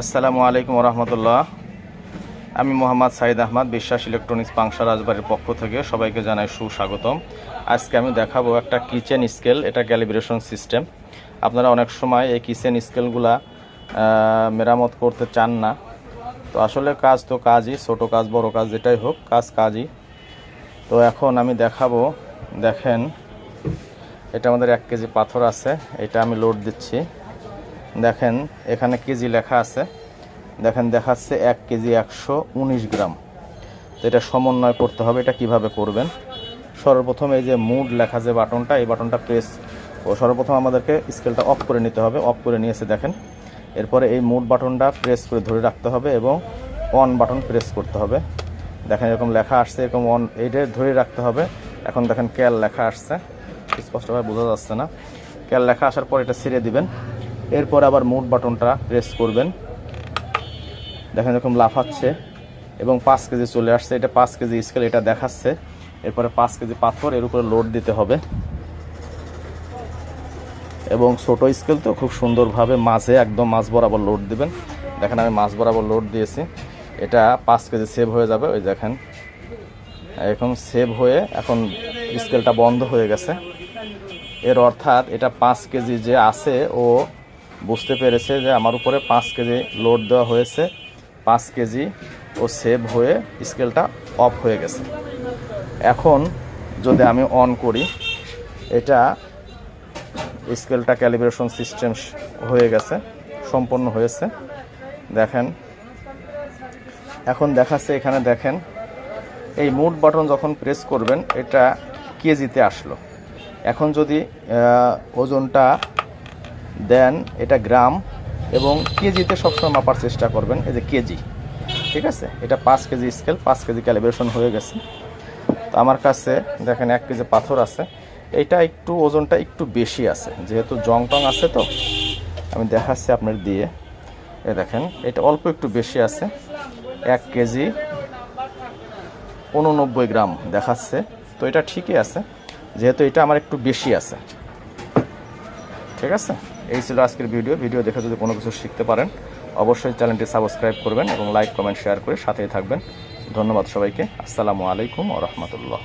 আসসালামু আলাইকুম রহমতুল্লাহ আমি মোহাম্মদ সাইদ আহমদ, বিশ্বাস ইলেকট্রনিক্স পাংশা রাজবাড়ির পক্ষ থেকে সবাইকে জানাই সুস্বাগতম। আজকে আমি দেখাবো একটা কিচেন স্কেল, এটা ক্যালিব্রেশন সিস্টেম। আপনারা অনেক সময় এই কিচেন স্কেলগুলা মেরামত করতে চান না। তো আসলে কাজ তো কাজই, ছোট কাজ, বড় কাজ, যেটাই হোক, কাজ কাজই। তো এখন আমি দেখাবো, দেখেন, এটা আমাদের এক কেজি পাথর আছে, এটা আমি লোড দিচ্ছি। দেখেন, এখানে কেজি লেখা আছে। দেখেন, দেখাচ্ছে এক কেজি একশো উনিশ গ্রাম। তো এটা সমন্বয় করতে হবে, এটা কীভাবে করবেন? সর্বপ্রথম এই যে মুড লেখা যে বাটনটা, এই বাটনটা প্রেস ও সর্বপ্রথম আমাদেরকে স্কেলটা অফ করে নিতে হবে। অফ করে নিয়েছে, দেখেন। এরপরে এই মুড বাটনটা প্রেস করে ধরে রাখতে হবে এবং অন বাটন প্রেস করতে হবে। দেখেন, এরকম লেখা আসছে, এরকম অন এইটা ধরে রাখতে হবে। এখন দেখেন ক্যাল লেখা আসছে। স্পষ্টভাবে বোঝা যাচ্ছে না। ক্যাল লেখা আসার পর এটা ছেড়ে দিবেন। এরপর আবার মুড বাটনটা প্রেস করবেন। দেখেন এরকম লাফাচ্ছে এবং পাঁচ কেজি চলে আসছে। এটা পাঁচ কেজি স্কেল এটা দেখাচ্ছে। এরপরে পাঁচ কেজি পাথর, এর উপরে লোড দিতে হবে। এবং ছোট স্কেল তো খুব সুন্দরভাবে মাঝে একদম মাছ বরাবর লোড দিবেন। দেখেন আমি মাছ বরাবর লোড দিয়েছি। এটা পাঁচ কেজি সেভ হয়ে যাবে। ওই দেখেন। এখন সেভ হয়ে এখন স্কেলটা বন্ধ হয়ে গেছে। এর অর্থাৎ এটা পাঁচ কেজি যে আছে, ও বুঝতে পেরেছে যে আমার উপরে পাঁচ কেজি লোড দেওয়া হয়েছে। পাঁচ কেজি ও সেভ হয়ে স্কেলটা অফ হয়ে গেছে। এখন যদি আমি অন করি, এটা স্কেলটা ক্যালিব্রেশন সিস্টেম হয়ে গেছে, সম্পন্ন হয়েছে। দেখেন, এখন দেখাচ্ছে, এখানে দেখেন, এই মুড বাটন যখন প্রেস করবেন, এটা কেজিতে আসলো। এখন যদি ওজনটা দেন এটা গ্রাম এবং কেজিতে সবসময় মাপার চেষ্টা করবেন, এই যে কেজি, ঠিক আছে? এটা পাঁচ কেজি স্কেল পাঁচ কেজি ক্যালিব্রেশন হয়ে গেছে। তো আমার কাছে দেখেন এক কেজি পাথর আছে। এটা একটু ওজনটা একটু বেশি আছে, যেহেতু জং টং আছে তো, আমি দেখাচ্ছি আপনার দিয়ে। এ দেখেন, এটা অল্প একটু বেশি আছে। এক কেজি উননব্বই গ্রাম দেখাচ্ছে। তো এটা ঠিকই আছে, যেহেতু এটা আমার একটু বেশি আছে। ঠিক আছে? এই ছিল আজকের ভিডিও। ভিডিও দেখে যদি কোনো কিছু শিখতে পারেন, অবশ্যই চ্যানেলটি সাবস্ক্রাইব করবেন এবং লাইক, কমেন্ট, শেয়ার করে সাথেই থাকবেন। ধন্যবাদ সবাইকে। আসসালামু আলাইকুম ও রহমতুল্লাহ।